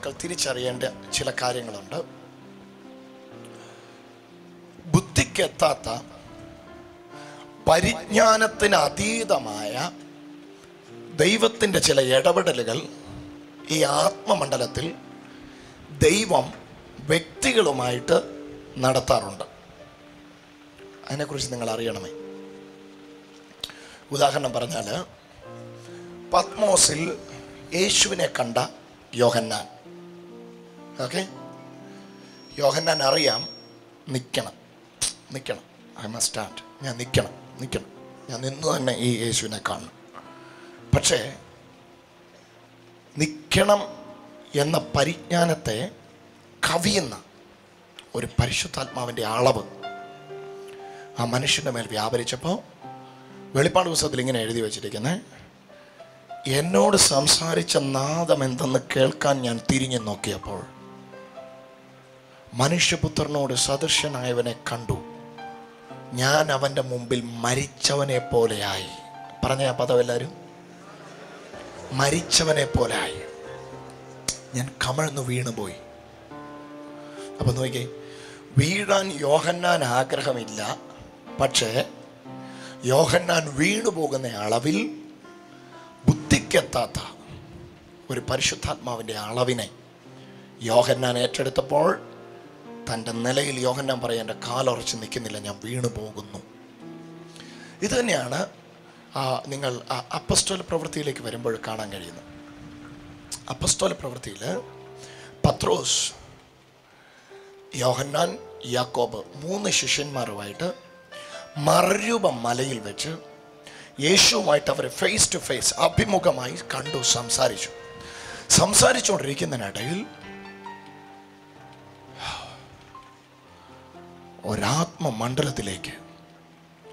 ദൈവമക്കൾ തിരിച്ചറിയേണ്ട ചില കാര്യങ്ങളുണ്ട്. ബുദ്ധിക്കെത്താത്ത പരിജ്ഞാനത്തിന് അതീതമായ ദൈവത്തിന്റെ ചില ഇടപെടലുകൾ ഈ ആത്മമണ്ഡലത്തിൽ ദൈവം വ്യക്തികളുമായിട്ട് നടത്താറുണ്ട്. അതിനെക്കുറിച്ച് നിങ്ങൾ അറിയണമേ ഉദാഹരണം പറഞ്ഞാൽ പത്മോസിൽ യേശുവിനെ കണ്ട യോഹന്നാൻ. ഓക്കെ യോഹന്നാൻ അറിയാം നിൽക്കണം നിൽക്കണം ഐ മസ്റ്റ് സ്റ്റാർട്ട് ഞാൻ നിൽക്കണം നിൽക്കണം ഞാൻ നിന്ന് തന്നെ ഈ യേശുവിനെ കാണണം. പക്ഷേ നിൽക്കണം എന്ന പരിജ്ഞാനത്തെ കവിയുന്ന ഒരു പരിശുദ്ധാത്മാവിന്റെ അളവ് ആ മനുഷ്യന്റെ മേൽ വ്യാപരിച്ചപ്പോൾ വെളിപ്പാട് പുസ്തകത്തിൽ ഇങ്ങനെ എഴുതി വച്ചിരിക്കുന്നത് എന്നോട് സംസാരിച്ച നാദം എന്തെന്ന് കേൾക്കാൻ ഞാൻ തിരിഞ്ഞു നോക്കിയപ്പോൾ മനുഷ്യപുത്രനോട് സദൃശനായവനെ കണ്ടു. ഞാൻ അവന്റെ മുമ്പിൽ മരിച്ചവനെ പോലെയായി. പറഞ്ഞ ആ പദം എല്ലാവരും മരിച്ചവനെ പോലെയായി. ഞാൻ കമഴ്ന്നു വീണുപോയി. അപ്പം നോക്കി വീഴാൻ യോഹന്നാൻ ആഗ്രഹമില്ല പക്ഷേ യോഹന്നാൻ വീണു പോകുന്ന അളവിൽ ബുദ്ധിക്കെത്താത്ത ഒരു പരിശുദ്ധാത്മാവിന്റെ അളവിനെ യോഹന്നാൻ ഏറ്റെടുത്തപ്പോൾ തന്റെ നിലയിൽ യോഹന്നാൻ പറയാൻ എന്റെ കാലുറച്ച് നിൽക്കുന്നില്ല ഞാൻ വീണു പോകുന്നു. ഇത് തന്നെയാണ് നിങ്ങൾ ആ അപ്പസ്തോല പ്രവൃത്തിയിലേക്ക് വരുമ്പോൾ കാണാൻ കഴിയുന്നത്. അപ്പസ്റ്റോല പ്രവൃത്തിയിൽ പത്രോസ് യോഹന്നാൻ യാക്കോബ് മൂന്ന് ശിഷ്യന്മാരുമായിട്ട് മറുരൂപ മലയിൽ വെച്ച് യേശുവുമായിട്ട് അവർ ഫേസ് ടു ഫേസ് അഭിമുഖമായി കണ്ടു സംസാരിച്ചു. സംസാരിച്ചുകൊണ്ടിരിക്കുന്നതിനിടയിൽ ഒരാത്മമണ്ഡലത്തിലേക്ക്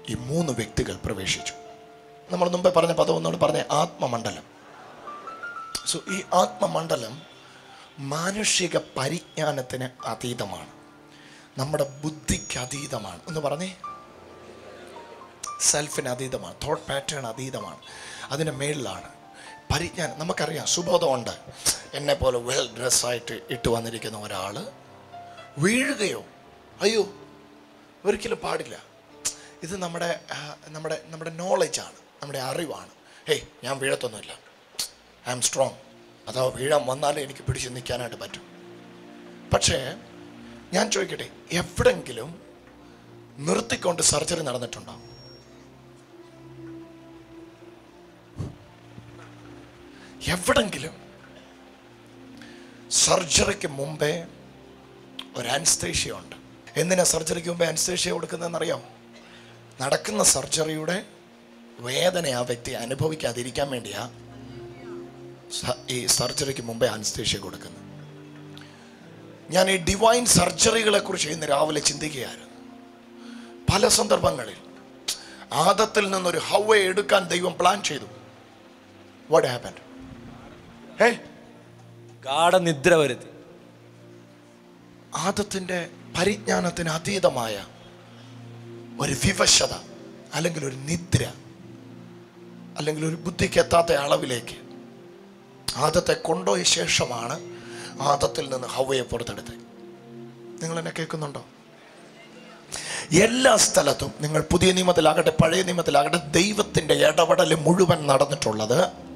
ഈ മൂന്ന് വ്യക്തികൾ പ്രവേശിച്ചു. നമ്മൾ മുമ്പേ പറഞ്ഞ പദം ഒന്നുകൂടെ പറഞ്ഞ ആത്മമണ്ഡലം. സോ ഈ ആത്മമണ്ഡലം മാനുഷിക പരിജ്ഞാനത്തിന് അതീതമാണ്. നമ്മുടെ ബുദ്ധിക്ക് അതീതമാണ്. എന്ന് പറഞ്ഞേ. സെൽഫിന് അതീതമാണ്. തോട്ട് പാറ്റേൺ അതീതമാണ്. അതിന് മേളിലാണ് പരിജ്ഞാനം. നമുക്കറിയാം സുബോധമുണ്ട്. എന്നെ പോലെ വെൽ ഡ്രസ്സായിട്ട് ഇട്ട് വന്നിരിക്കുന്ന ഒരാൾ വീഴുകയോ അയ്യോ ഒരിക്കലും പാടില്ല. ഇത് നമ്മുടെ നമ്മുടെ നമ്മുടെ നോളജാണ് നമ്മുടെ അറിവാണ്. ഹേയ് ഞാൻ വീഴത്തൊന്നുമില്ല. ഐ ആം സ്ട്രോങ് അഥവാ വീഴാൻ വന്നാലേ എനിക്ക് പിടിച്ചു നിൽക്കാനായിട്ട് പറ്റും. പക്ഷേ ഞാൻ ചോദിക്കട്ടെ എവിടെങ്കിലും നിർത്തിക്കൊണ്ട് സർജറി നടന്നിട്ടുണ്ടോ? എവിടെങ്കിലും സർജറിക്ക് മുമ്പേ ഒരു അനസ്തേഷ്യ ഉണ്ട്. എന്തിനാ സർജറിക്ക് മുമ്പ് അനുസരിച്ച് കൊടുക്കുന്നതെന്ന് അറിയാം നടക്കുന്ന സർജറിയുടെ വേദന ആ വ്യക്തി അനുഭവിക്കാതിരിക്കാൻ വേണ്ടിയാ ഈ സർജറിക്ക് മുമ്പേ അനുസരിച്ച് കൊടുക്കുന്നത്. ഞാൻ ഈ ഡിവൈൻ സർജറികളെ കുറിച്ച് ഇന്ന് രാവിലെ ചിന്തിക്കുകയായിരുന്നു. പല സന്ദർഭങ്ങളിൽ ആദത്തിൽ നിന്നൊരു ഹവയെ എടുക്കാൻ ദൈവം പ്ലാൻ ചെയ്തു. വാട്ട് ഹാപ്പൻ ഏ ഗാഠനിദ്ര വരുത്തി. ആദത്തിന്റെ പരിജ്ഞാനത്തിന് അതീതമായ ഒരു വിവശത അല്ലെങ്കിൽ ഒരു നിദ്ര അല്ലെങ്കിൽ ഒരു ബുദ്ധിക്ക് എത്താത്ത അളവിലേക്ക് ആദത്തെ കൊണ്ടുപോയ ശേഷമാണ് ആദത്തിൽ നിന്ന് ഹവയെ പുറത്തെടുത്തത്. നിങ്ങൾ എന്നെ കേൾക്കുന്നുണ്ടോ? എല്ലാ സ്ഥലത്തും നിങ്ങൾ പുതിയ നിയമത്തിലാകട്ടെ പഴയ നിയമത്തിലാകട്ടെ ദൈവത്തിന്റെ ഇടപെടൽ മുഴുവൻ നടന്നിട്ടുള്ളത്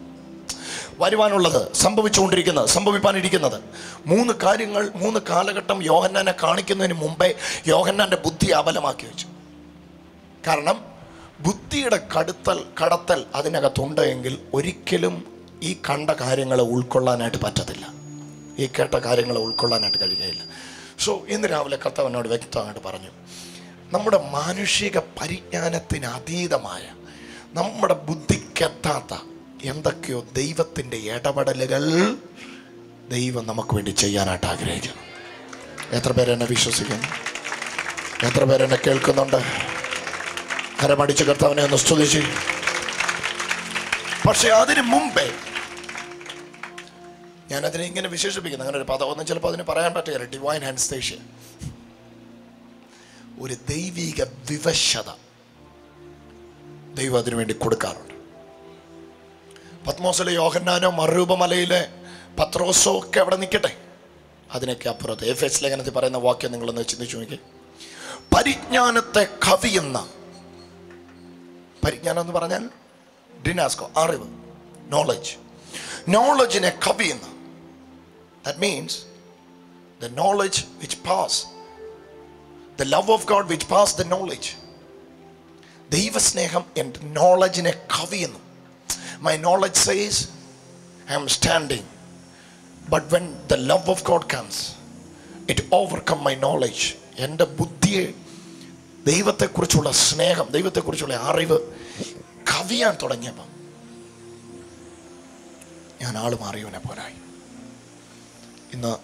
വരുവാനുള്ളത് സംഭവിച്ചുകൊണ്ടിരിക്കുന്നത് സംഭവിപ്പാനിരിക്കുന്നത്. മൂന്ന് കാര്യങ്ങൾ മൂന്ന് കാലഘട്ടം യോഹന്നാനെ കാണിക്കുന്നതിന് മുമ്പേ യോഹന്നാന്റെ ബുദ്ധി അബലമാക്കി വെച്ചു. കാരണം ബുദ്ധിയുടെ കടുത്തൽ കടത്തൽ അതിനകത്തുണ്ട് എങ്കിൽ ഒരിക്കലും ഈ കണ്ട കാര്യങ്ങളെ ഉൾക്കൊള്ളാനായിട്ട് പറ്റത്തില്ല. ഈ കേട്ട കാര്യങ്ങളെ ഉൾക്കൊള്ളാനായിട്ട് കഴിയുകയില്ല. സോ ഇന്ന് രാവിലെ കർത്താവിനോട് വ്യക്തമായിട്ട് പറഞ്ഞു നമ്മുടെ മാനുഷിക പരിജ്ഞാനത്തിന് അതീതമായ നമ്മുടെ ബുദ്ധിക്കെത്താത്ത എന്തൊക്കെയോ ദൈവത്തിന്റെ ഇടപെടലുകൾ ദൈവം നമുക്ക് വേണ്ടി ചെയ്യാനായിട്ട് ആഗ്രഹിക്കുന്നു. എത്ര പേരെന്നെ വിശ്വസിക്കുന്നു? എത്ര പേരെന്നെ കേൾക്കുന്നുണ്ട്? കരമടിച്ച് കർത്താവിനെ ഒന്ന് സ്തുതിച്ച്. പക്ഷെ അതിന് മുമ്പേ ഞാനതിനെ ഇങ്ങനെ വിശേഷിപ്പിക്കുന്നു. അങ്ങനെ ഒരു പദമൊന്നും ചിലപ്പോൾ അതിന് പറയാൻ പറ്റുകയില്ല. ഡിവൈൻ ഹാൻസ്തേഷ്യ ഒരു ദൈവിക വിവശത ദൈവം അതിനു വേണ്ടി കൊടുക്കാറുണ്ട്. പത്മോസിലെ യോഹന്നാനോ മറുരൂപമലയിലെ പത്രോസോ ഒക്കെ അവിടെ നിൽക്കട്ടെ. അതിനൊക്കെ അപ്പുറത്ത് എഫ് എസ് ലേഖനത്തിൽ പറയുന്ന വാക്യം നിങ്ങളൊന്ന് ചിന്തിച്ചു നോക്കി പരിജ്ഞാനത്തെ കവിയുന്ന പരിജ്ഞാനം എന്ന് പറഞ്ഞാൽ ഡിനാസ്കോ അറിവ് നോളജ് നോളജിനെ കവിയുന്ന. That means the knowledge which pass the love of God which pass the knowledge ദൈവസ്നേഹം എന്റെ നോളജിനെ കവിയുന്നു. My knowledge says I standing. Standing but when the love of God comes it overcome my knowledge എന്റെ ബുദ്ധിയെ ദൈവത്തെക്കുറിച്ചുള്ള സ്നേഹം ദൈവത്തെക്കുറിച്ചുള്ള അറിവ് കവിയാൻ തുടങ്ങിയപ്പം ഞാൻ ആൾ മാറിയവനെ പോരായി. ഇന്ന്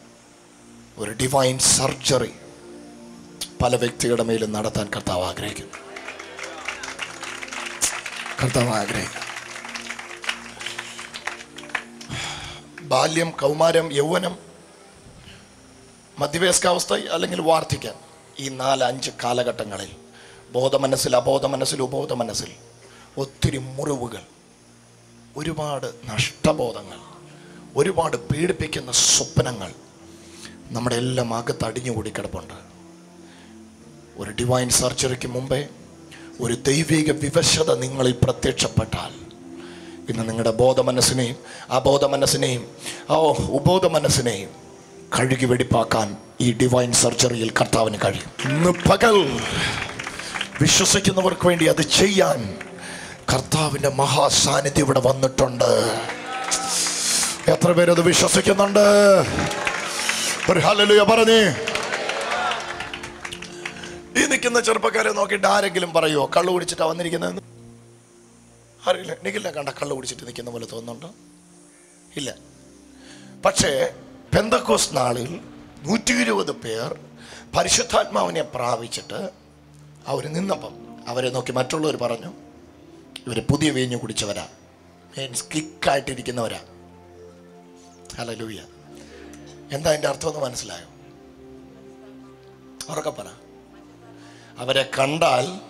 ഒരു ഡിവൈൻ സർജറി പല വ്യക്തികളുടെ മേലും നടത്താൻ കർത്താവ് ആഗ്രഹിക്കുന്നു. കർത്താവ് ആഗ്രഹിക്കുന്നു. ബാല്യം കൗമാരം യൗവനം മധ്യവയസ്കാവസ്ഥ അല്ലെങ്കിൽ വാർദ്ധക്യം ഈ നാല് അഞ്ച് കാലഘട്ടങ്ങളിൽ ബോധമനസ്സിൽ അബോധ മനസ്സിൽ മനസ്സിൽ ഒത്തിരി മുറിവുകൾ ഒരുപാട് നഷ്ടബോധങ്ങൾ ഒരുപാട് പീഡിപ്പിക്കുന്ന സ്വപ്നങ്ങൾ നമ്മുടെ എല്ലാം അകത്ത് അടിഞ്ഞുകൂടി കിടപ്പുണ്ട്. ഒരു ഡിവൈൻ സർജറിക്ക് മുമ്പേ ഒരു ദൈവിക വിവശത നിങ്ങളിൽ പ്രത്യക്ഷപ്പെട്ടാൽ ഇന്ന് നിങ്ങളുടെ ബോധ മനസ്സിനെയും അബോധ മനസ്സിനെയും ഓ ഉബോധ മനസ്സിനെയും കഴുകി വെടിപ്പാക്കാൻ ഈ ഡിവൈൻ സർജറിയിൽ കർത്താവിന് കഴിയും. ഇന്ന് പകൽ വിശ്വസിക്കുന്നവർക്ക് വേണ്ടി അത് ചെയ്യാൻ കർത്താവിന്റെ മഹാസാന്നിധ്യം ഇവിടെ വന്നിട്ടുണ്ട്. എത്ര പേരത് വിശ്വസിക്കുന്നുണ്ട്? ഒരു ഹലലുയ പറഞ്ഞേ. ഈ നിൽക്കുന്ന ചെറുപ്പക്കാരെ നോക്കിയിട്ട് ആരെങ്കിലും പറയുമോ കള്ളു കുടിച്ചിട്ടാണ് വന്നിരിക്കുന്നതെന്ന് അറിയില്ല. നിഖിലിനെ കണ്ട കള്ളു കുടിച്ചിട്ട് നിൽക്കുന്ന പോലെ തോന്നുന്നുണ്ടോ? ഇല്ല. പക്ഷേ പെന്തക്കോസ് നാളിൽ നൂറ്റി ഇരുപത് പേർ പരിശുദ്ധാത്മാവിനെ പ്രാപിച്ചിട്ട് അവർ നിന്നപ്പം അവരെ നോക്കി മറ്റുള്ളവർ പറഞ്ഞു ഇവർ പുതിയ വീഞ്ഞു കുടിച്ചവരാ. മീൻസ് ക്ലിക്കായിട്ടിരിക്കുന്നവരാ ഹലോ ലൂയ എന്താ അതിന്റെ അർത്ഥം ഒന്ന് മനസ്സിലായോ? ഉറക്കെ പറ. അവരെ കണ്ടാൽ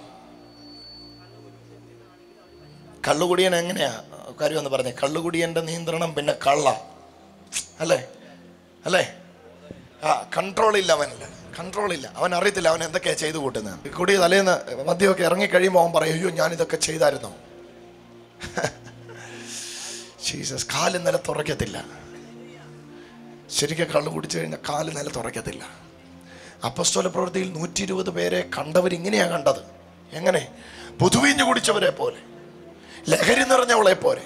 കള്ളുകുടിയൻ എങ്ങനെയാ? കാര്യം എന്ന് പറഞ്ഞേ. കള്ളുകുടിയന്റെ നിയന്ത്രണം പിന്നെ കള്ള. അല്ലേ? അല്ലേ? ആ കൺട്രോൾ ഇല്ല അവനില്ല കൺട്രോൾ ഇല്ല. അവൻ അറിയത്തില്ല അവൻ എന്തൊക്കെയാണ് ചെയ്തു കൂട്ടുന്നത്. കുടി തലേന്ന് മദ്യമൊക്കെ ഇറങ്ങിക്കഴിയുമ്പോൾ അവൻ പറയും അയ്യോ ഞാൻ ഇതൊക്കെ ചെയ്തായിരുന്നു. ജീസസ് കാൽ നിലത്തുറയ്ക്കത്തില്ല ശരിക്കും കള്ളു കുടിച്ചു കഴിഞ്ഞാൽ കാൽ നിലത്തുറയ്ക്കത്തില്ല അപ്പസ്തോല പ്രവൃത്തിയിൽ നൂറ്റി ഇരുപത് പേരെ കണ്ടവരിങ്ങനെയാണ് കണ്ടത്. എങ്ങനെ? പുതുവീഞ്ഞു കുടിച്ചവരെ പോലെ. ലഹരി നിറഞ്ഞവളെ പോലെ.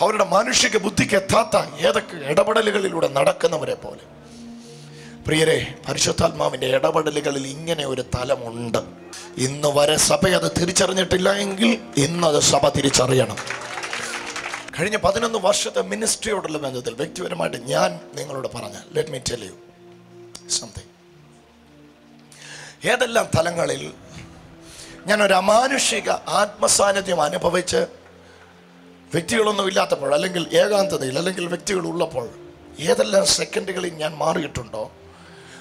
അവരുടെ മാനുഷിക ബുദ്ധിക്ക് എത്താത്ത ഏതൊക്കെ ഇടപെടലുകളിലൂടെ നടക്കുന്നവരെ പോലെ. പ്രിയരെ പരിശുദ്ധാത്മാവിന്റെ ഇടപെടലുകളിൽ ഇങ്ങനെ ഒരു തലമുണ്ട്. ഇന്ന് വരെ സഭ അത് തിരിച്ചറിഞ്ഞിട്ടില്ല എങ്കിൽ ഇന്നത് സഭ തിരിച്ചറിയണം. കഴിഞ്ഞ പതിനൊന്ന് വർഷത്തെ മിനിസ്ട്രിയോടുള്ള ബന്ധത്തിൽ വ്യക്തിപരമായിട്ട് ഞാൻ നിങ്ങളോട് പറഞ്ഞ let me tell you something ഏതെല്ലാം തലങ്ങളിൽ ഞാൻ ഒരു അമാനുഷിക ആത്മസാന്നിധ്യം അനുഭവിച്ച് വ്യക്തികളൊന്നും ഇല്ലാത്തപ്പോൾ അല്ലെങ്കിൽ ഏകാന്തതയിൽ അല്ലെങ്കിൽ വ്യക്തികൾ ഉള്ളപ്പോൾ ഏതെല്ലാം സെക്കൻഡുകളിൽ ഞാൻ മാറിയിട്ടുണ്ടോ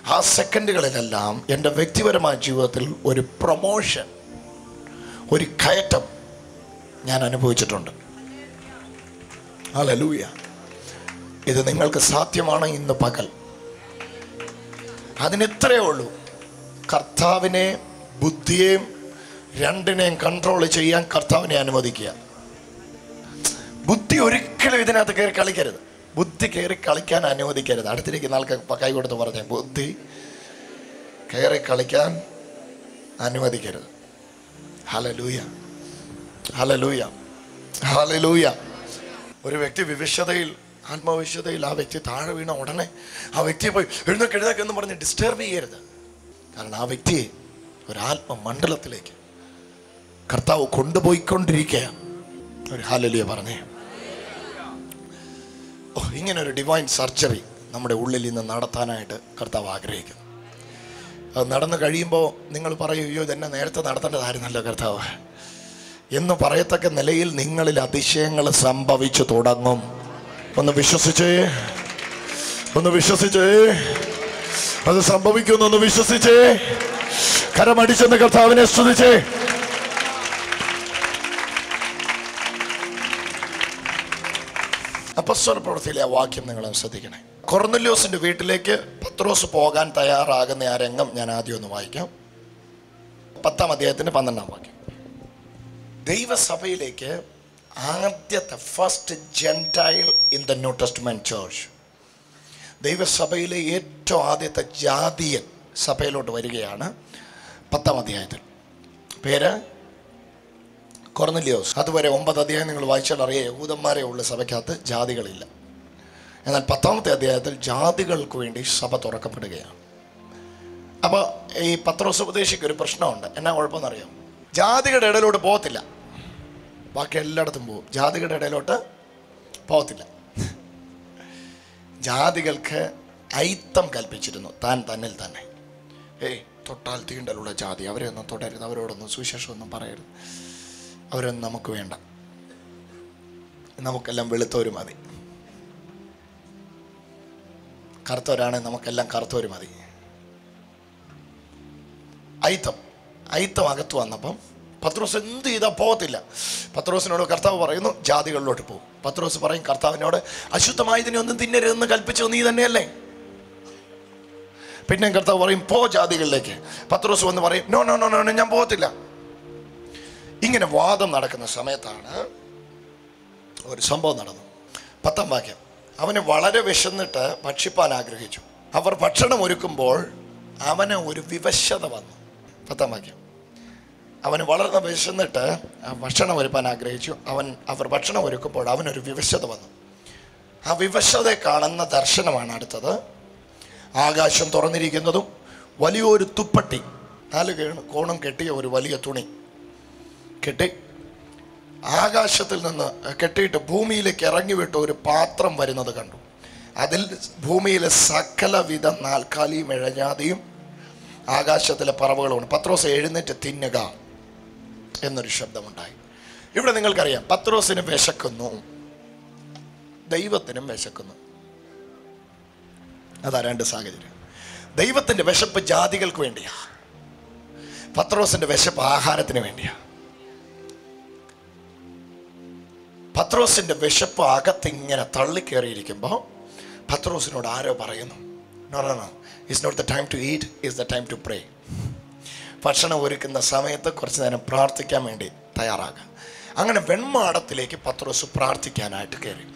ആ സെക്കൻഡുകളിലെല്ലാം എന്റെ വ്യക്തിപരമായ ജീവിതത്തിൽ ഒരു പ്രൊമോഷൻ ഒരു കയറ്റം ഞാൻ അനുഭവിച്ചിട്ടുണ്ട്. ഹല്ലേലൂയ. ഇത് നിങ്ങൾക്ക് സാധ്യമാണ് ഇന്ന് പകൽ. അതിനെത്രയേ ഉള്ളൂ. കർത്താവിനെ ബുദ്ധിയെയും രണ്ടിനെയും കൺട്രോൾ ചെയ്യാൻ കർത്താവിനെ അനുവദിക്കുക. ബുദ്ധി ഒരിക്കലും ഇതിനകത്ത് കയറി കളിക്കരുത്. ബുദ്ധി കയറി കളിക്കാൻ അനുവദിക്കരുത്. അടുത്തിരിക്കുന്ന ആൾക്ക് കൈ കൊടുത്ത് പറഞ്ഞേ ബുദ്ധി കയറി കളിക്കാൻ അനുവദിക്കരുത്. ഹലലൂയ ഹലലൂയ ഹലലൂയ ഒരു വ്യക്തി വിവിശതയിൽ ആത്മവിശ്വതയിൽ ആ വ്യക്തി താഴെ വീണ ഉടനെ ആ വ്യക്തിയെ പോയി എഴുന്നേക്ക് എന്ന് പറഞ്ഞ് ഡിസ്റ്റർബ് ചെയ്യരുത്. കാരണം ആ വ്യക്തിയെ ഒരു ആത്മമണ്ഡലത്തിലേക്ക് കർത്താവ് കൊണ്ടുപോയിക്കൊണ്ടിരിക്കുക ഒരു ഹാലലിയ പറഞ്ഞേ. ഓ ഇങ്ങനെ ഒരു ഡിവൈൻ സർജറി നമ്മുടെ ഉള്ളിൽ നിന്ന് നടത്താനായിട്ട് കർത്താവ് ആഗ്രഹിക്കുന്നു. അത് നടന്നു കഴിയുമ്പോൾ നിങ്ങൾ പറയും അയ്യോ ഇതെന്നെ നേരത്തെ നടത്തേണ്ടതായിരുന്നല്ലോ കർത്താവ്. എന്ന് പറയത്തക്ക നിലയിൽ നിങ്ങളിൽ അതിശയങ്ങൾ സംഭവിച്ചു തുടങ്ങും. ഒന്ന് വിശ്വസിച്ചേ. ഒന്ന് വിശ്വസിച്ചേ. അത് സംഭവിക്കുമെന്നൊന്ന് വിശ്വസിച്ചേ. കരമടിച്ചെന്ന് കർത്താവിനെ സ്തുതിച്ചേ. അപ്പസ്വല പ്രവൃത്തിയിലെ ആ വാക്യം നിങ്ങൾ ശ്രദ്ധിക്കണേ. കൊർന്നല്യോസിന്റെ വീട്ടിലേക്ക് പത്രോസ് പോകാൻ തയ്യാറാകുന്ന ആ രംഗം ഞാൻ ആദ്യം ഒന്ന് വായിക്കാം. പത്താം അധ്യായത്തിന്റെ പന്ത്രണ്ടാം വാക്യം. ദൈവസഭയിലേക്ക് ആദ്യത്തെ first Gentile in the New Testament church ദൈവസഭയിലെ ഏറ്റവും ആദ്യത്തെ ജാതീയൻ സഭയിലോട്ട് വരികയാണ് പത്താം അധ്യായത്തിൽ. പേര് കൊർന്നലിയോസ്. അതുവരെ ഒമ്പത് അധ്യായം നിങ്ങൾ വായിച്ചാൽ അറിയാം യഹൂദന്മാരെ ഉള്ള സഭയ്ക്കകത്ത് ജാതികളില്ല. എന്നാൽ പത്താമത്തെ അധ്യായത്തിൽ ജാതികൾക്ക് വേണ്ടി സഭ തുറക്കപ്പെടുകയാണ്. അപ്പോൾ ഈ പത്രോസ് ഉപദേശിക്ക് ഒരു പ്രശ്നമുണ്ട്. എന്നാ കുഴപ്പമെന്നറിയാം? ജാതികളുടെ ഇടയിലോട്ട് പോകത്തില്ല. ബാക്കി എല്ലായിടത്തും പോകും. ജാതികളുടെ ഇടയിലോട്ട് പോകത്തില്ല. ജാതികൾക്ക് ഐത്തം കൽപ്പിച്ചിരുന്നു. താൻ തന്നിൽ തന്നെ. ഏയ് തൊട്ടാൽ തീണ്ടലുള്ള ജാതി. അവരെ ഒന്നും തുടരുത്. അവരോടൊന്നും സുവിശേഷമൊന്നും പറയരുത്. അവരൊന്നും നമുക്ക് വേണ്ട. നമുക്കെല്ലാം വെളുത്തവര് മതി. കറുത്തവരാണ് നമുക്കെല്ലാം കറുത്തവര് മതി. ഐത്തം ഐത്തം അകത്ത് വന്നപ്പം പത്രോസ് എന്ത് ചെയ്താൽ പോകത്തില്ല. പത്രോസിനോട് കർത്താവ് പറയുന്നു ജാതികളിലോട്ട് പോകും. പത്രോസ് പറയും കർത്താവിനോട് അശുദ്ധമായതിനെ ഒന്നും തിന്നരുതെന്ന് കൽപ്പിച്ചു നീ തന്നെയല്ലേ? പിന്നെ കർത്താവ് പറയും പോ ജാതികളിലേക്ക്. പത്രോസ് വന്ന് പറയും നോ നോ നോ നോ, ഞാൻ പോകത്തില്ല. ഇങ്ങനെ വാദം നടക്കുന്ന സമയത്താണ് ഒരു സംഭവം നടന്നു പത്താം വാക്യം. അവന് വളരെ വിശന്നിട്ട് ഭക്ഷിപ്പാൻ ആഗ്രഹിച്ചു. അവർ ഭക്ഷണം ഒരുക്കുമ്പോൾ അവന് ഒരു വിവശത വന്നു. പത്താം വാക്യം. അവന് വളരെ വിശന്നിട്ട് ഭക്ഷണം ഒരുപ്പാൻ ആഗ്രഹിച്ചു. അവൻ അവർ ഭക്ഷണം ഒരുക്കുമ്പോൾ അവനൊരു വിവശത വന്നു. ആ വിവശതയെ കാണുന്ന ദർശനമാണ് അടുത്തത്. ആകാശം തുറന്നിരിക്കുന്നതും വലിയൊരു തുപ്പട്ടി നാല് കോണം കെട്ടിയ ഒരു വലിയ തുണി. കെട്ടി. ആകാശത്തിൽ നിന്ന് കെട്ടിയിട്ട് ഭൂമിയിലേക്ക് ഇറങ്ങി വിട്ട ഒരു പാത്രം വരുന്നത് കണ്ടു. അതിൽ ഭൂമിയിലെ സകലവിധ നാൽക്കാലിയും ഇഴഞ്ഞാതിയും ആകാശത്തിലെ പറവുകളുമാണ് പത്രോസ് എഴുന്നേറ്റ് തിന്നുക എന്നൊരു ശബ്ദമുണ്ടായി. ഇവിടെ നിങ്ങൾക്കറിയാം പത്രോസിന് വിശക്കുന്നു. ദൈവത്തിനും വിശക്കുന്നു. അതാ രണ്ട് സാഹചര്യം. ദൈവത്തിന്റെ വിശപ്പ് ജാതികൾക്ക് വേണ്ടിയാണ് പത്രോസിന്റെ വിശപ്പ് ആഹാരത്തിന് വേണ്ടിയാ. പത്രോസിന്റെ വിശപ്പ് അകത്തിങ്ങനെ തള്ളിക്കേറിയിരിക്കുമ്പോൾ പത്രോസിനോട് ആരോ പറയുന്നു. No no no it's not the time to eat is the time to pray ഭക്ഷണം ഒരുക്കുന്ന സമയത്ത് കുറച്ച് നേരം പ്രാർത്ഥിക്കാൻ വേണ്ടി തയ്യാറാകുക അങ്ങനെ വെൺമാടത്തിലേക്ക് പത്രോസ് പ്രാർത്ഥിക്കാനായിട്ട് കയറി.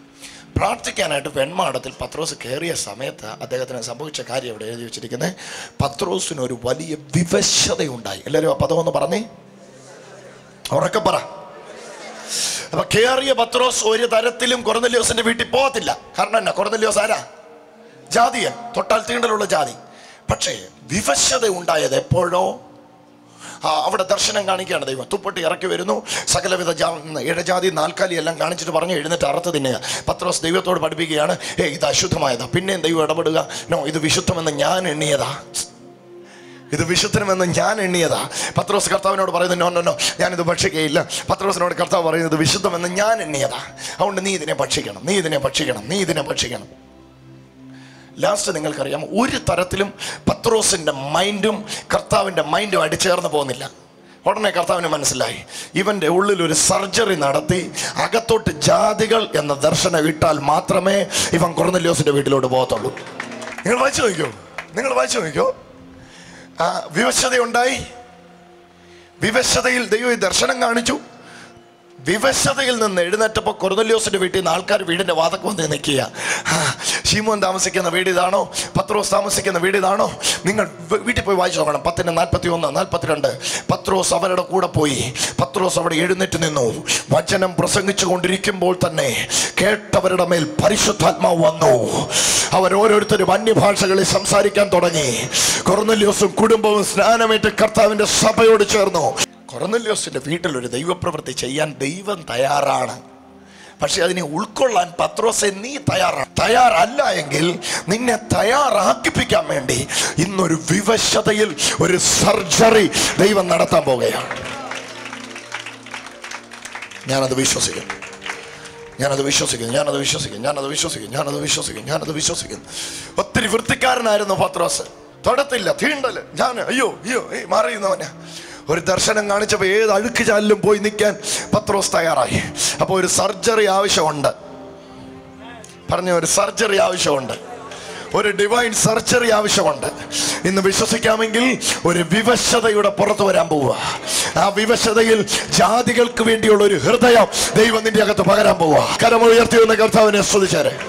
പ്രാർത്ഥിക്കാനായിട്ട് വെൺമാടത്തിൽ പത്രോസ് കയറിയ സമയത്ത് അദ്ദേഹത്തിന് സംഭവിച്ച കാര്യം ഇവിടെ എഴുതി വെച്ചിരിക്കുന്നത് പത്രോസിനൊരു വലിയ വിവശതയുണ്ടായി. എല്ലാവരും ആ പദം ഒന്ന് പറഞ്ഞേ. ഉറക്കെ പറ. അപ്പൊ കേറിയ പത്രോസ് ഒരു തരത്തിലും കൊറന്നല്യോസിന്റെ വീട്ടിൽ പോകത്തില്ല. കാരണം എന്നാ? കൊറന്നല്യോസ് ആരാ? ജാതിയൻ തൊട്ടാൽ തീണ്ടലുള്ള ജാതി. പക്ഷേ വിവശത ഉണ്ടായത് എപ്പോഴോ? ആ, അവിടെ ദർശനം കാണിക്കുകയാണ് ദൈവം. തുപ്പട്ടി ഇറക്കി വരുന്നു. സകലവിധ ജാ ഇഴജാതി നാൽക്കാലി എല്ലാം കാണിച്ചിട്ട് പറഞ്ഞു എഴുന്നേറ്റ് അറുത്ത് തിന്നുക. പത്രോസ് ദൈവത്തോട് പഠിപ്പിക്കുകയാണ് ഏ ഇത് അശുദ്ധമായതാ. പിന്നെയും ദൈവം ഇടപെടുക. നോ ഇത് വിശുദ്ധമെന്ന് ഞാൻ എണ്ണിയതാ. ഇത് വിശുദ്ധനമെന്ന് ഞാൻ എണ്ണിയതാ. പത്രോസ് കർത്താവിനോട് പറയുന്നത് നോ നോ നോ ഞാനിത് ഭക്ഷിക്കുകയില്ല. പത്രോസിനോട് കർത്താവ് പറയുന്നത് വിശുദ്ധമെന്ന് ഞാൻ എണ്ണിയതാ. അതുകൊണ്ട് നീ ഇതിനെ ഭക്ഷിക്കണം നീ ഇതിനെ ഭക്ഷിക്കണം നീ ഇതിനെ ഭക്ഷിക്കണം. ലാസ്റ്റ് നിങ്ങൾക്കറിയാം ഒരു തരത്തിലും പത്രോസിന്റെ മൈൻഡും കർത്താവിന്റെ മൈൻഡും അടിച്ചേർന്ന് ചേർന്ന് പോകുന്നില്ല. ഉടനെ കർത്താവിന് മനസ്സിലായി ഇവന്റെ ഉള്ളിൽ ഒരു സർജറി നടത്തി അകത്തോട്ട് ജാതികൾ എന്ന ദർശനം ഇട്ടാൽ മാത്രമേ ഇവൻ കൊറന്നല്യോസിന്റെ വീട്ടിലോട്ട് പോകത്തുള്ളൂ. നിങ്ങൾ വായിച്ചു നോക്കിയോ? നിങ്ങൾ വായിച്ചു നോക്കിയോ? വിവശതയുണ്ടായി. വിവശതയിൽ ദൈവം ദർശനം കാണിച്ചു. വിവശതയിൽ നിന്ന് എഴുന്നേറ്റപ്പോൾ കൊറുതല്യോസിന്റെ വീട്ടിൽ നിന്ന് ആൾക്കാർ വീടിന്റെ വാതക്ക് വന്ന് നിൽക്കുക. ഷീമോൻ താമസിക്കുന്ന വീട് ഇതാണോ? പത്രോസ് താമസിക്കുന്ന വീട് ഇതാണോ? നിങ്ങൾ വീട്ടിൽ പോയി വായിച്ചു നോക്കണം. പത്തിന് നാൽപ്പത്തി ഒന്ന് നാൽപ്പത്തിരണ്ട്. പത്രോസ് അവരുടെ കൂടെ പോയി. പത്രോസ് അവിടെ എഴുന്നേറ്റ് നിന്നു. വചനം പ്രസംഗിച്ചു കൊണ്ടിരിക്കുമ്പോൾ തന്നെ കേട്ടവരുടെ മേൽ പരിശുദ്ധാത്മാവ് വന്നു. അവരോരോരുത്തരും അന്യഭാഷകളിൽ സംസാരിക്കാൻ തുടങ്ങി. കൊറന്നല്യോസും കുടുംബവും സ്നാനമേറ്റ് കർത്താവിന്റെ സഭയോട് ചേർന്നു. കൊറന്നല്യോസിന്റെ വീട്ടിലൊരു ദൈവപ്രവൃത്തി ചെയ്യാൻ ദൈവം തയ്യാറാണ്. പക്ഷെ അതിനെ ഉൾക്കൊള്ളാൻ പത്രോസെ നീ തയ്യാറാണ്. തയ്യാറല്ല എങ്കിൽ നിന്നെ തയ്യാറാക്കിപ്പിക്കാൻ വേണ്ടി ഇന്നൊരു വിവശതയിൽ ഒരു സർജറി ദൈവം നടത്താൻ പോകുകയാണ് ഞാനത് വിശ്വസിക്കും ഞാനത് വിശ്വസിക്കും ഞാനത് വിശ്വസിക്കും ഞാനത് വിശ്വസിക്കും ഞാനത് വിശ്വസിക്കും ഞാനത് വിശ്വസിക്കുന്നു. ഒത്തിരി വൃത്തിക്കാരനായിരുന്നു പത്രോസ്. തൊടത്തില്ല. തീണ്ടൽ. ഞാൻ അയ്യോ അയ്യോ മാറിയുന്നവനാ ഒരു ദർശനം കാണിച്ചപ്പോൾ ഏത് അഴുക്ക് ചാലിലും പോയി നിൽക്കാൻ പത്രോസ് തയ്യാറായി. അപ്പോൾ ഒരു സർജറി ആവശ്യമുണ്ട്. പറഞ്ഞ ഒരു സർജറി ആവശ്യമുണ്ട്. ഒരു ഡിവൈൻ സർജറി ആവശ്യമുണ്ട്. ഇന്ന് വിശ്വസിക്കാമെങ്കിൽ ഒരു വിവശതയുടെ പുറത്തു വരാൻ പോവുക. ആ വിവശതയിൽ ജാതികൾക്ക് വേണ്ടിയുള്ള ഒരു ഹൃദയം ദൈവം നിന്റെ അകത്ത് പകരാൻ പോവുക. കരമുയർത്തി വന്ന കർത്താവിനെ സ്തുതിച്ചാരെ.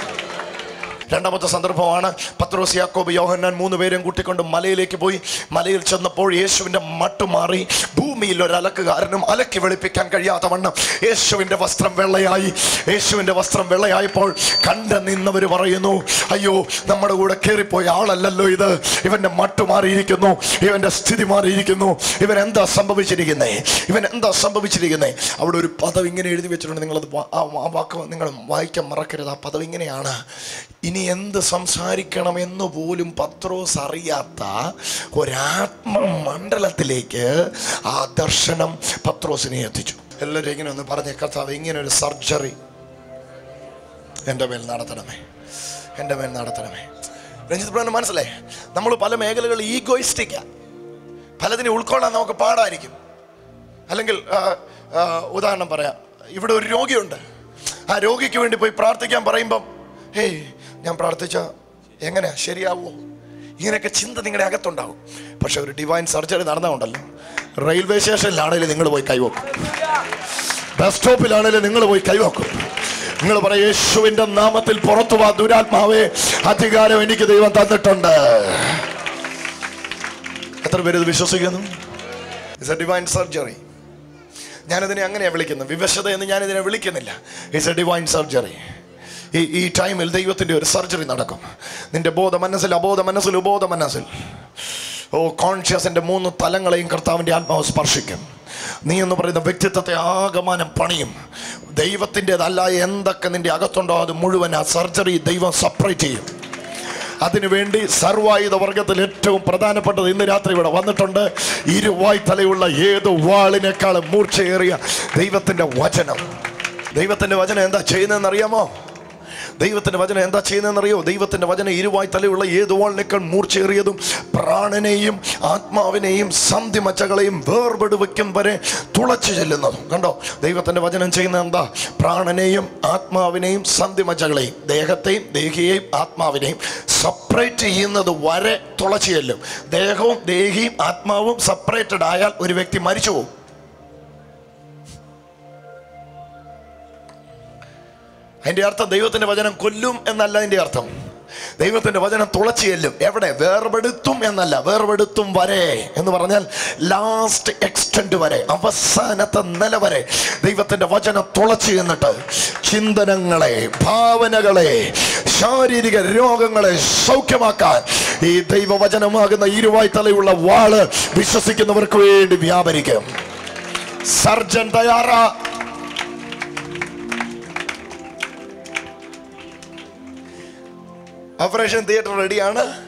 രണ്ടാമത്തെ സന്ദർഭമാണ് പത്രോസ് യാക്കോബ് യോഹന്നാൻ മൂന്ന് പേരും കൂട്ടിക്കൊണ്ട് മലയിലേക്ക് പോയി. മലയിൽ ചെന്നപ്പോൾ യേശുവിന്റെ മട്ടു മാറി. ഭൂമിയിൽ ഒരു അലക്കുകാരനും അലക്കി വെളുപ്പിക്കാൻ കഴിയാത്ത വണ്ണം യേശുവിന്റെ വസ്ത്രം വെള്ളയായി. യേശുവിന്റെ വസ്ത്രം വെള്ളയായപ്പോൾ കണ്ട നിന്നവർ പറയുന്നു അയ്യോ നമ്മുടെ കൂടെ കയറിപ്പോയ ആളല്ലല്ലോ ഇത്. ഇവന്റെ മട്ട് മാറിയിരിക്കുന്നു. ഇവന്റെ സ്ഥിതി മാറിയിരിക്കുന്നു. ഇവൻ എന്താ സംഭവിച്ചിരിക്കുന്നേ? ഇവൻ എന്താ സംഭവിച്ചിരിക്കുന്നേ? അവിടെ ഒരു പദം ഇങ്ങനെ എഴുതി വെച്ചിട്ടുണ്ട്. നിങ്ങളത് ആ വാക്ക് നിങ്ങൾ വായിക്കാൻ മറക്കരുത്. ആ പദം ഇങ്ങനെയാണ്. ഇനി എന്ത് സംസാരിക്കണമെന്ന് പോലും പത്രോസ് അറിയാത്ത ഒരാത്മ മണ്ഡലത്തിലേക്ക് ആ ദർശനം പത്രോസിനെ എത്തിച്ചു. എല്ലാവരും ഇങ്ങനെ ഒന്ന് പറഞ്ഞ കർത്താവ് ഇങ്ങനെ ഒരു സർജറി എന്റെ മേൽ നടത്തണമേ എന്റെ മേൽ നടത്തണമേ. രഞ്ജിത് പ്രാണ് മനസ്സിലായി? നമ്മൾ പല മേഖലകൾ ഈഗോയിസ്റ്റിക്കാണ് പലതിനെ ഉൾക്കൊള്ളാൻ നമുക്ക് പാടായിരിക്കും. അല്ലെങ്കിൽ ഉദാഹരണം പറയാം. ഇവിടെ ഒരു രോഗിയുണ്ട്. ആ രോഗിക്ക് വേണ്ടി പോയി പ്രാർത്ഥിക്കാൻ പറയുമ്പം ഹേയ് ഞാൻ പ്രാർത്ഥിച്ച എങ്ങനെയാ? ശരിയാവോ? ഇങ്ങനെയൊക്കെ ചിന്ത നിങ്ങളുടെ അകത്തുണ്ടാവും. പക്ഷെ ഒരു ഡിവൈൻ സർജറി നടന്നുകൊണ്ടല്ലോ റെയിൽവേ സ്റ്റേഷനിലാണെങ്കിലും നിങ്ങൾ പോയി കൈവക്കും. ബസ് സ്റ്റോപ്പിലാണെങ്കിലും നിങ്ങൾ പോയി കൈവക്കും. നിങ്ങൾ പറയും യേശുവിന്റെ നാമത്തിൽ പുറത്തു വാ ദുരാത്മാവേ. അധികാരം എനിക്ക് ദൈവം തന്നിട്ടുണ്ട്. എത്ര പേര് ഇത് വിശ്വസിക്കുന്നു? ഇറ്റ്സ് എ ഡിവൈൻ സർജറി ഞാനിതിനെ അങ്ങനെയാണ് വിളിക്കുന്നത്. വിവശത എന്ന് ഞാനിതിനെ വിളിക്കുന്നില്ല. ഇറ്റ്സ് എ ഡിവൈൻ സർജറി ഈ ഈ ടൈമിൽ ദൈവത്തിന്റെ ഒരു സർജറി നടക്കും. നിന്റെ ബോധ മനസ്സിൽ അബോധ മനസ്സിൽ ഉബോധ മനസ്സിൽ. ഓ കോൺഷ്യസിന്റെ മൂന്ന് തലങ്ങളെയും കർത്താവിന്റെ ആത്മാവ് സ്പർശിക്കും. നീ എന്ന് പറയുന്ന വ്യക്തിത്വത്തെ ആകമാനം പണിയും. ദൈവത്തിന്റെതല്ല എന്തൊക്കെ നിന്റെ അകത്തുണ്ടോ അത് മുഴുവൻ ആ സർജറി ദൈവം സെപ്പറേറ്റ് ചെയ്യും. അതിനുവേണ്ടി സർവായുധ വർഗത്തിൽ ഏറ്റവും പ്രധാനപ്പെട്ടത് ഇന്ന് രാത്രി ഇവിടെ വന്നിട്ടുണ്ട്. ഇരുവായ് തലയുള്ള ഏത് വാളിനേക്കാളും മൂർച്ചയേറിയ ദൈവത്തിന്റെ വചനം. ദൈവത്തിന്റെ വചനം എന്താ ചെയ്യുന്നതെന്ന് അറിയാമോ ദൈവത്തിന്റെ വചനം എന്താ ചെയ്യുന്നതെന്നറിയോ? ദൈവത്തിന്റെ വചനം ഇരുവായി തലയുള്ള ഏത് വാളിനേക്കാൾ മൂർച്ചയേറിയതും പ്രാണനെയും ആത്മാവിനെയും സന്ധി മച്ചകളെയും വേർപെടുവയ്ക്കും വരെ തുളച്ചു ചെല്ലുന്നതും. കണ്ടോ? ദൈവത്തിന്റെ വചനം ചെയ്യുന്നത് എന്താ? പ്രാണനെയും ആത്മാവിനെയും സന്ധി മച്ചകളെയും ദേഹത്തെയും ദേഹിയെയും ആത്മാവിനെയും സെപ്പറേറ്റ് ചെയ്യുന്നത് വരെ തുളച്ചു ചെല്ലും. ദേഹവും ദേഹിയും ആത്മാവും സെപ്പറേറ്റഡ് ആയാൽ ഒരു വ്യക്തി മരിച്ചു പോകും അതിന്റെ അർത്ഥം ദൈവത്തിന്റെ വചനം കൊല്ലും എന്നല്ല അതിന്റെ അർത്ഥം. ദൈവത്തിന്റെ വചനം തുളച്ചു ചെല്ലും. എവിടെ? വേർപെടുത്തും എന്നല്ല. വേർപെടുത്തും വരെ എന്ന് പറഞ്ഞാൽ ലാസ്റ്റ് എക്സ്റ്റൻഡ് വരെ അവസാനത്തെ നില വരെ ദൈവത്തിന്റെ വചനം തുളച്ചു എന്നിട്ട് ചിന്തനങ്ങളെ ഭാവനകളെ ശാരീരിക രോഗങ്ങളെ സൗഖ്യമാക്കാൻ ഈ ദൈവവചനമാകുന്ന ഇരുവായി തലയുള്ള വാൾ വിശ്വസിക്കുന്നവർക്ക് വേണ്ടി വ്യാപരിക്കും. സർജൻ തയ്യാറാ. ഓപ്പറേഷൻ തിയേറ്റർ റെഡിയാണ്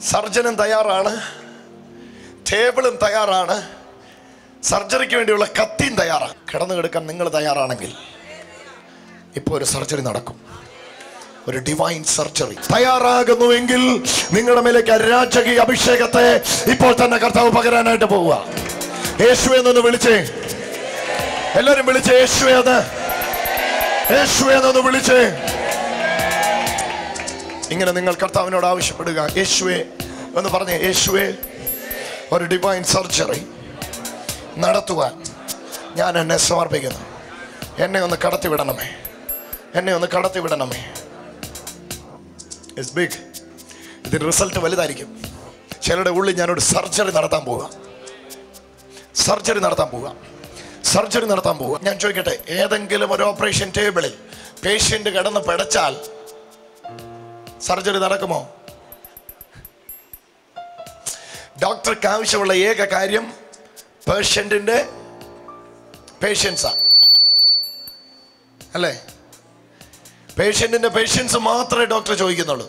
സർജനും തയ്യാറാണ്. ടേബിളും തയ്യാറാണ്. സർജറിക്ക് വേണ്ടിയുള്ള കത്തിയും തയ്യാറാണ്. കിടന്നു കിടക്കാൻ നിങ്ങൾ തയ്യാറാണെങ്കിൽ ഇപ്പോൾ ഒരു സർജറി നടക്കും. ഒരു ഡിവൈൻ സർജറി തയ്യാറാകുന്നുവെങ്കിൽ നിങ്ങളുടെ മേലേക്ക് രാജകീയ അഭിഷേകത്തെ ഇപ്പോൾ തന്നെ കർത്താവ് പകരാനായിട്ട് പോവുക. യേശുവെ എന്നൊന്ന് വിളിച്ചേ. എല്ലാവരും വിളിച്ചേ യേശുവെ അത് എന്നൊന്ന് വിളിച്ചേ. ഇങ്ങനെ നിങ്ങൾ കർത്താവിനോട് ആവശ്യപ്പെടുക. യേശുവെ എന്ന് പറഞ്ഞ യേശുവെ ഒരു ഡിവൈൻ സർജറി നടത്തുവാൻ ഞാൻ എന്നെ സമർപ്പിക്കുന്നു. എന്നെ ഒന്ന് കടത്തിവിടണമേ. എന്നെ ഒന്ന് കടത്തിവിടണമേ. ഇറ്റ്സ് ബിഗ് ഇതിന്റെ റിസൾട്ട് വലുതായിരിക്കും. ചിലരുടെ ഉള്ളിൽ ഞാനൊരു സർജറി നടത്താൻ പോവുക സർജറി നടത്താൻ പോവുക സർജറി നടത്താൻ പോവുക ഞാൻ ചോദിക്കട്ടെ ഏതെങ്കിലും ഒരു ഓപ്പറേഷൻ ടേബിളിൽ പേഷ്യന്റ് കിടന്ന് പിടച്ചാൽ സർജറി നടക്കുമോ? ഡോക്ടർക്ക് ആവശ്യമുള്ള ഏക കാര്യം പേഷ്യന്റിന്റെ പേഷ്യൻസാ അല്ലേ? പേഷ്യന്റിന്റെ പേഷ്യൻസ് മാത്രമേ ഡോക്ടർ ചോദിക്കുന്നുള്ളൂ.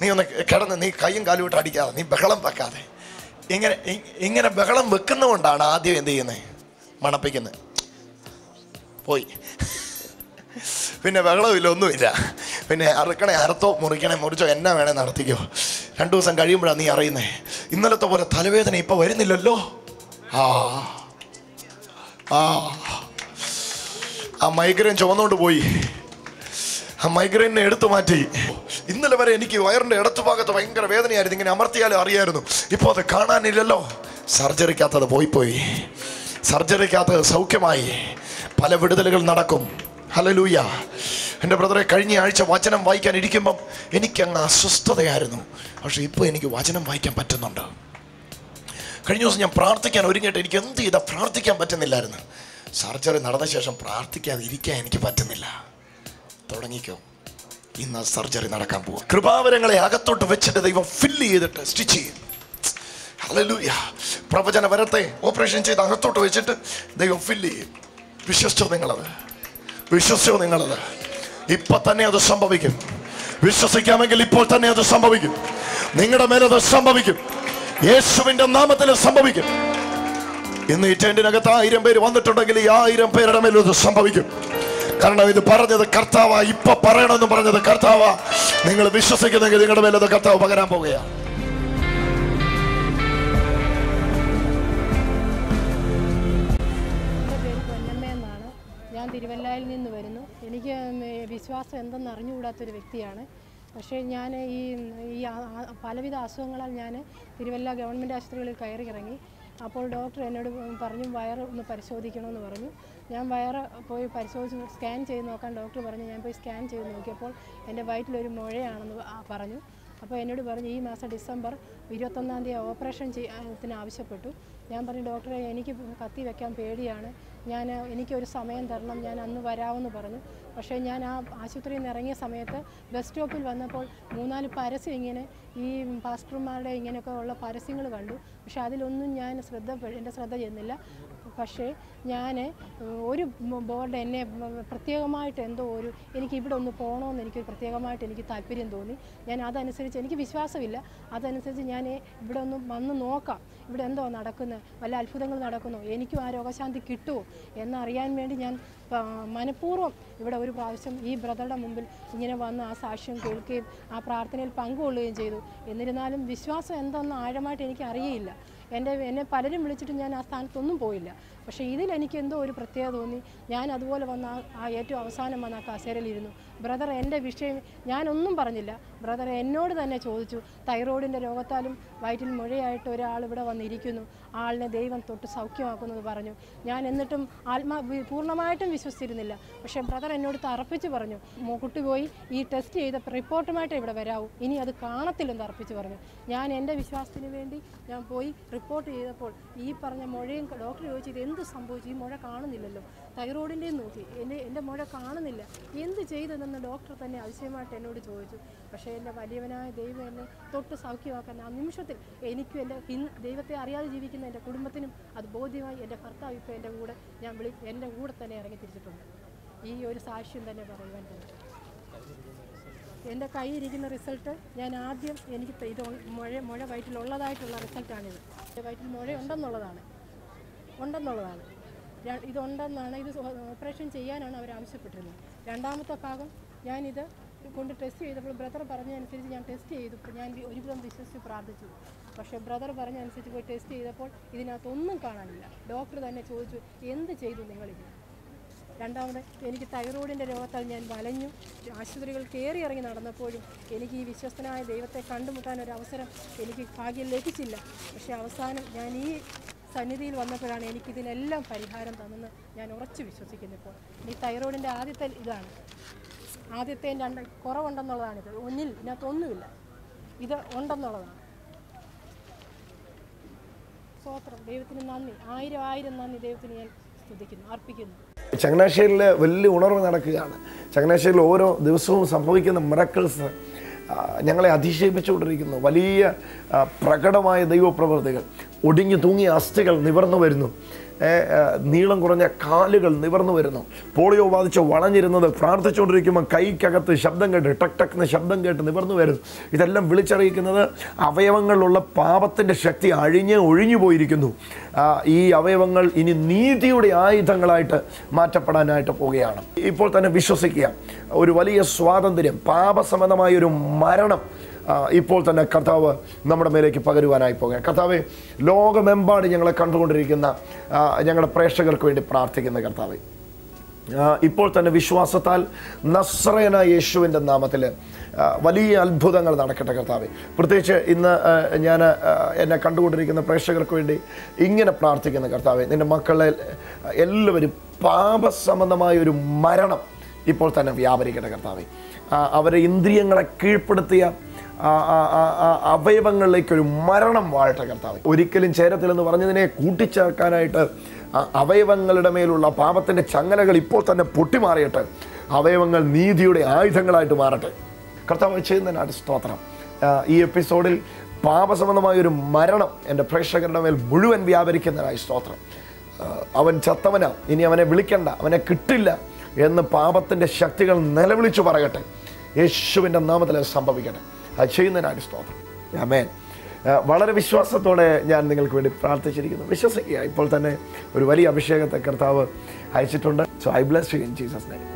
നീ ഒന്ന് കിടന്ന് നീ കൈയും കാലും ഇട്ട് അടിക്കാതെ നീ ബഹളം വെക്കാതെ. ഇങ്ങനെ ഇങ്ങനെ ബഹളം വെക്കുന്നതുകൊണ്ടാണ് ആദ്യം എന്ത് ചെയ്യുന്നത് മണപ്പിക്കുന്നത് പോയി. പിന്നെ ബഹളമില്ല ഒന്നുമില്ല. പിന്നെ അറുക്കണേ അറുത്തോ മുറിക്കണേ മുറിച്ചോ എന്നാ വേണേ നടത്തിക്കോ. രണ്ടു ദിവസം കഴിയുമ്പോഴാണ് നീ അറിയുന്നേ. ഇന്നലത്തെ പോലെ തലവേദന ഇപ്പൊ വരുന്നില്ലല്ലോ. ആ. ആ. ആ മൈഗ്രൈൻ ചുമന്നുകൊണ്ട് പോയി. ആ മൈഗ്രൈനെ എടുത്തു മാറ്റി. ഇന്നലെ വരെ എനിക്ക് വയറിന്റെ ഇടത്തു ഭാഗത്ത് ഭയങ്കര വേദനയായിരുന്നു. ഇങ്ങനെ അമർത്തിയാലും അറിയായിരുന്നു. ഇപ്പോൾ അത് കാണാനില്ലല്ലോ. സർജറിക്കകത്തത് പോയി പോയി സർജറിക്കകത്ത് സൗഖ്യമായി. പല വിടുതലുകൾ നടക്കും. ഹലലൂയ എന്റെ ബ്രദറെ കഴിഞ്ഞ ആഴ്ച വചനം വായിക്കാൻ ഇരിക്കുമ്പം എനിക്കങ്ങ് അസ്വസ്ഥതയായിരുന്നു. പക്ഷേ ഇപ്പോൾ എനിക്ക് വചനം വായിക്കാൻ പറ്റുന്നുണ്ട്. കഴിഞ്ഞ ദിവസം ഞാൻ പ്രാർത്ഥിക്കാൻ ഒരുങ്ങിയിട്ട് എനിക്ക് എന്ത് ചെയ്താൽ പ്രാർത്ഥിക്കാൻ പറ്റുന്നില്ലായിരുന്നു. സർജറി നടന്ന ശേഷം പ്രാർത്ഥിക്കാതെ ഇരിക്കാൻ എനിക്ക് പറ്റുന്നില്ല. തുടങ്ങിക്കോ. ഇന്ന് സർജറി നടക്കാൻ പോവുക കൃപാവരങ്ങളെ അകത്തോട്ട് വെച്ചിട്ട് ദൈവം ഫില്ല് ചെയ്തിട്ട് സ്റ്റിച്ച് ചെയ്യും. ഹല്ലേലൂയ പ്രവചന വരത്തെ ഓപ്പറേഷൻ ചെയ്ത് അകത്തോട്ട് വെച്ചിട്ട് ദൈവം ഫില്ല് ചെയ്യും. വിശ്വസിച്ചോ നിങ്ങളത്? വിശ്വസിച്ചോ നിങ്ങളത്? ഇപ്പൊ തന്നെ അത് സംഭവിക്കും. വിശ്വസിക്കാമെങ്കിൽ ഇപ്പോൾ തന്നെ അത് സംഭവിക്കും. നിങ്ങളുടെ മേലത് സംഭവിക്കും. യേശുവിന്റെ നാമത്തിൽ സംഭവിക്കും. ഇന്ന് ഈ ടെന്റിനകത്ത് ആയിരം പേര് വന്നിട്ടുണ്ടെങ്കിൽ ഈ ആയിരം പേരുടെ മേലും ഇത് സംഭവിക്കും. കാരണം ഇത് പറഞ്ഞത് കർത്താവ ഇപ്പൊ പറയണമെന്ന് പറഞ്ഞത് കർത്താവ. നിങ്ങൾ വിശ്വസിക്കുന്നെങ്കിൽ നിങ്ങളുടെ മേലത് കർത്താവ് പകരാൻ പോവുകയാണ്. വിശ്വാസം എന്തെന്ന് അറിഞ്ഞുകൂടാത്തൊരു വ്യക്തിയാണ്. പക്ഷേ ഞാൻ ഈ ഈ പലവിധ അസുഖങ്ങളാൽ ഞാൻ തിരുവല്ല ഗവൺമെന്റ് ആശുപത്രികളിൽ കയറി ഇറങ്ങി അപ്പോൾ ഡോക്ടർ എന്നോട് പറഞ്ഞു വയറ് ഒന്ന് പരിശോധിക്കണമെന്ന് പറഞ്ഞു. ഞാൻ വയറ് പോയി പരിശോധിച്ച് സ്കാൻ ചെയ്ത് നോക്കാൻ ഡോക്ടർ പറഞ്ഞു. ഞാൻ പോയി സ്കാൻ ചെയ്ത് നോക്കിയപ്പോൾ എന്റെ വയറ്റിലൊരു മുഴയാണെന്ന് പറഞ്ഞു. അപ്പോൾ എന്നോട് പറഞ്ഞു ഈ മാസം ഡിസംബർ ഇരുപത്തൊന്നാം തീയതി ഓപ്പറേഷൻ ചെയ്യാത്തിന് ആവശ്യപ്പെട്ടു. ഞാൻ പറഞ്ഞു ഡോക്ടറെ എനിക്ക് കത്തി വെക്കാൻ പേടിയാണ്. ഞാൻ എനിക്കൊരു സമയം തരണം. ഞാൻ അന്ന് വരാമെന്ന് പറഞ്ഞു. പക്ഷേ ഞാൻ ആ ആശുപത്രിയിൽ നിന്ന് ഇറങ്ങിയ സമയത്ത് ബസ് സ്റ്റോപ്പിൽ വന്നപ്പോൾ മൂന്നാൽ പരസ്യം ഇങ്ങനെ ഈ പാസ്റ്റർമാരുടെ ഇങ്ങനെയൊക്കെ ഉള്ള പരസ്യങ്ങൾ കണ്ടു. പക്ഷേ അതിലൊന്നും ഞാൻ ശ്രദ്ധ എന്റെ ശ്രദ്ധ ചെന്നില്ല. പക്ഷേ ഞാൻ ഒരു ബോർഡ് എന്നെ പ്രത്യേകമായിട്ട് എന്തോ ഒരു എനിക്ക് ഇവിടെ ഒന്ന് പോകണമെന്ന് എനിക്ക് പ്രത്യേകമായിട്ട് എനിക്ക് താല്പര്യം തോന്നി. ഞാൻ അതനുസരിച്ച് എനിക്ക് വിശ്വാസമില്ല. അതനുസരിച്ച് ഞാൻ ഇവിടെ ഒന്ന് വന്ന് നോക്കാം. ഇവിടെ എന്തോ നടക്കുന്നത് വല്ല അത്ഭുതങ്ങൾ നടക്കുന്നു? എനിക്കും ആ രോഗശാന്തി കിട്ടുമോ? എന്നറിയാൻ വേണ്ടി ഞാൻ മനഃപൂർവം ഇവിടെ ഒരു പ്രാവശ്യം ഈ ബ്രദറുടെ മുമ്പിൽ ഇങ്ങനെ വന്ന് ആ സാക്ഷ്യം കേൾക്കുകയും ആ പ്രാർത്ഥനയിൽ പങ്കുകൊള്ളുകയും ചെയ്തു. എന്നിരുന്നാലും വിശ്വാസം എന്തെന്ന് ആഴമായിട്ട് എനിക്ക് അറിയില്ല എന്റെ എന്നെ പലരും വിളിച്ചിട്ട് ഞാൻ ആ സ്ഥാനത്തൊന്നും പോയില്ല. പക്ഷേ ഇതിൽ എനിക്ക് എന്തോ ഒരു പ്രത്യേകത തോന്നി. ഞാൻ അതുപോലെ വന്ന ആ- ഏറ്റവും അവസാനം വന്ന ആ കസേരയിലിരുന്നു ബ്രദർ എന്റെ വിഷയം ഞാനൊന്നും പറഞ്ഞില്ല. ബ്രദർ എന്നോട് തന്നെ ചോദിച്ചു തൈറോയിഡിന്റെ രോഗത്താലും വയറ്റിൽ മുഴയായിട്ട് ഒരാൾ ഇവിടെ വന്നിരിക്കുന്നു. ആളിനെ ദൈവം തൊട്ട് സൗഖ്യമാക്കുന്നത് പറഞ്ഞു. ഞാൻ എന്നിട്ടും ആത്മാ പൂർണമായിട്ടും വിശ്വസിച്ചിരുന്നില്ല. പക്ഷേ ബ്രദർ എന്നോട് തറപ്പിച്ച് പറഞ്ഞു "മോ- കുട്ടി പോയി ഈ ടെസ്റ്റ് ചെയ്ത റിപ്പോർട്ടുമായിട്ട് ഇവിടെ വരാവൂ. ഇനി അത് കാണത്തില്ലെന്ന് തറപ്പിച്ച് പറഞ്ഞു. ഞാൻ എന്റെ വിശ്വാസത്തിന് വേണ്ടി ഞാൻ പോയി റിപ്പോർട്ട് ചെയ്തപ്പോൾ ഈ പറഞ്ഞ മുഴയും ഡോക്ടർ ചോദിച്ചു ഇത് എന്ത് സംഭവിച്ചു? ഈ മുഴ കാണുന്നില്ലല്ലോ. തൈറോയിഡിന്റെയും നോക്കി. എന്റെ എന്റെ മുഴ കാണുന്നില്ല. എന്ത് ചെയ്തതെന്ന് ഡോക്ടർ തന്നെ അതിശയമായിട്ട് എന്നോട് ചോദിച്ചു. പക്ഷേ എന്റെ വലിയവനായ ദൈവം എന്നെ തൊട്ട് സൗഖ്യമാക്കാൻ ആ നിമിഷത്തിൽ എനിക്കും എന്റെ ദൈവത്തെ അറിയാതെ ജീവിക്കുന്ന എന്റെ കുടുംബത്തിനും അത് ബോധ്യമായി എന്റെ ഭർത്താവ് ഇപ്പോൾ എന്റെ കൂടെ ഞാൻ വിളി എന്റെ കൂടെ തന്നെ ഇറങ്ങി തിരിച്ചിട്ടുണ്ട്. ഈ ഒരു സാക്ഷ്യം തന്നെ പറയുവാൻ തന്നെ എന്റെ കയ്യിരിക്കുന്ന റിസൾട്ട് ഞാൻ ആദ്യം എനിക്ക് ഇത് മുഴ മുഴ വയറ്റിലുള്ളതായിട്ടുള്ള റിസൾട്ടാണിത്. എന്റെ വയറ്റിൽ മുഴ ഉണ്ടെന്നുള്ളതാണ്. ഉണ്ടെന്നുള്ളതാണ്. ഇതുണ്ടെന്നാണ് ഇത് ഓപ്പറേഷൻ ചെയ്യാനാണ് അവർ ആവശ്യപ്പെട്ടിരുന്നത്. രണ്ടാമത്തെ ഭാഗം ഞാനിത് കൊണ്ട് ടെസ്റ്റ് ചെയ്തപ്പോൾ ബ്രദർ പറഞ്ഞതനുസരിച്ച് ഞാൻ ടെസ്റ്റ് ചെയ്തു. ഞാൻ ഒരുവിധം വിശ്വസിച്ച് പ്രാർത്ഥിച്ചു. പക്ഷേ ബ്രദർ പറഞ്ഞതനുസരിച്ച് പോയി ടെസ്റ്റ് ചെയ്തപ്പോൾ ഇതിനകത്തൊന്നും കാണാനില്ല. ഡോക്ടർ തന്നെ ചോദിച്ചു എന്ത് ചെയ്തു നിങ്ങളിത്? രണ്ടാമത് എനിക്ക് തൈറോയിഡിന്റെ രോഗത്താൽ ഞാൻ വലഞ്ഞു. ആശുപത്രികൾ കയറി ഇറങ്ങി നടന്നപ്പോഴും എനിക്ക് ഈ വിശ്വസ്തനായ ദൈവത്തെ കണ്ടുമുട്ടാൻ ഒരു അവസരം എനിക്ക് ഭാഗ്യം ലഭിച്ചില്ല. പക്ഷേ അവസാനം ഞാൻ ഈ സന്നിധിയിൽ വന്നപ്പോഴാണ് എനിക്കിതിനെല്ലാം പരിഹാരം തന്നെന്ന് ഞാൻ ഉറച്ചു വിശ്വസിക്കുന്നു ഇപ്പോൾ. ഈ തൈറോയിഡിന്റെ ആദ്യത്തെ ഇതാണ്. ആദ്യത്തെ രണ്ട് കുറവുണ്ടെന്നുള്ളതാണിത് ഒന്നിൽ ഇതിനകത്തൊന്നുമില്ല ഇത് ഉണ്ടെന്നുള്ളതാണ്. സ്തോത്രം. ദൈവത്തിന് നന്ദി. ആയിരം ആയിരം നന്ദി ദൈവത്തിന് ഞാൻ സ്തുതിക്കുന്നു അർപ്പിക്കുന്നു. ചങ്ങനാശ്ശേരിയിൽ വലിയ ഉണർവ് നടക്കുകയാണ്. ചങ്ങനാശ്ശേരിയിൽ ഓരോ ദിവസവും സംഭവിക്കുന്ന മിറക്കിൾസ് ഞങ്ങളെ അതിശയിപ്പിച്ചുകൊണ്ടിരിക്കുന്നു. വലിയ പ്രകടമായ ദൈവപ്രവൃത്തികൾ ഒടിഞ്ഞു തൂങ്ങിയ അസ്ഥികൾ നിവർന്നു വരുന്നു. നീളം കുറഞ്ഞ കാലുകൾ നിവർന്നു വരുന്നു. പോളിയോ ബാധിച്ച് വളഞ്ഞിരുന്നത് പ്രാർത്ഥിച്ചുകൊണ്ടിരിക്കുമ്പോൾ കൈക്കകത്ത് ശബ്ദം കേട്ട് ടക് ടക് എന്ന് ശബ്ദം കേട്ട് നിവർന്നു വരുന്നു. ഇതെല്ലാം വിളിച്ചറിയിക്കുന്നത് അവയവങ്ങളിലുള്ള പാപത്തിന്റെ ശക്തി അഴിഞ്ഞ് ഒഴിഞ്ഞു പോയിരിക്കുന്നു. ഈ അവയവങ്ങൾ ഇനി നീതിയുടെ ആയുധങ്ങളായിട്ട് മാറ്റപ്പെടാനായിട്ട് പോവുകയാണ്. ഇപ്പോൾ തന്നെ വിശ്വസിക്കുക. ഒരു വലിയ സ്വാതന്ത്ര്യം പാപസംബന്ധമായ ഒരു മരണം ഇപ്പോൾ തന്നെ കർത്താവ് നമ്മുടെ മേലേക്ക് പകരുവാനായി പോകുക കർത്താവെ ലോകമെമ്പാട് ഞങ്ങളെ കണ്ടുകൊണ്ടിരിക്കുന്ന ഞങ്ങളുടെ പ്രേക്ഷകർക്ക് വേണ്ടി പ്രാർത്ഥിക്കുന്ന കർത്താവെ ഇപ്പോൾ തന്നെ വിശ്വാസത്താൽ നസ്രയന യേശുവിന്റെ നാമത്തിൽ വലിയ അത്ഭുതങ്ങൾ നടക്കട്ടെ കർത്താവെ. പ്രത്യേകിച്ച് ഇന്ന് ഞാൻ എന്നെ കണ്ടുകൊണ്ടിരിക്കുന്ന പ്രേക്ഷകർക്ക് വേണ്ടി ഇങ്ങനെ പ്രാർത്ഥിക്കുന്ന കർത്താവെ നിന്റെ മക്കളെ എല്ലാവരും പാപസംബന്ധമായ ഒരു മരണം ഇപ്പോൾ തന്നെ വ്യാപരിക്കട്ടെ കർത്താവെ. അവരെ ഇന്ദ്രിയങ്ങളെ കീഴ്പ്പെടുത്തിയ അവയവങ്ങളിലേക്കൊരു മരണം വാഴട്ടെ കർത്താവ്. ഒരിക്കലും ചേരത്തില്ലെന്ന് പറഞ്ഞതിനെ കൂട്ടിച്ചേർക്കാനായിട്ട് അവയവങ്ങളുടെ മേലുള്ള പാപത്തിന്റെ ചങ്ങലകൾ ഇപ്പോൾ തന്നെ പൊട്ടിമാറിയട്ടെ അവയവങ്ങൾ നീതിയുടെ ആയുധങ്ങളായിട്ട് മാറട്ടെ. കർത്താവ് ചെയ്യുന്നതിനായിട്ട് സ്തോത്രം. ഈ എപ്പിസോഡിൽ പാപസംബന്ധമായ ഒരു മരണം എന്റെ പ്രേക്ഷകരുടെ മേൽ മുഴുവൻ വ്യാപരിക്കുന്നതിനായി സ്തോത്രം. അവൻ ചത്തവനാ ഇനി അവനെ വിളിക്കണ്ട അവനെ കിട്ടില്ല എന്ന് പാപത്തിന്റെ ശക്തികൾ നിലവിളിച്ചു പറയട്ടെ. യേശുവിന്റെ നാമത്തിൽ സംഭവിക്കട്ടെ. അത് ചെയ്യുന്നതിനായിട്ട് സ്തോത്രം. അമേൻ വളരെ വിശ്വാസത്തോടെ ഞാൻ നിങ്ങൾക്ക് വേണ്ടി പ്രാർത്ഥിച്ചിരിക്കുന്നു. വിശ്വസിക്കുക. ഇപ്പോൾ തന്നെ ഒരു വലിയ അഭിഷേകത്തെ കർത്താവ് അയച്ചിട്ടുണ്ട്. So I bless you in Jesus name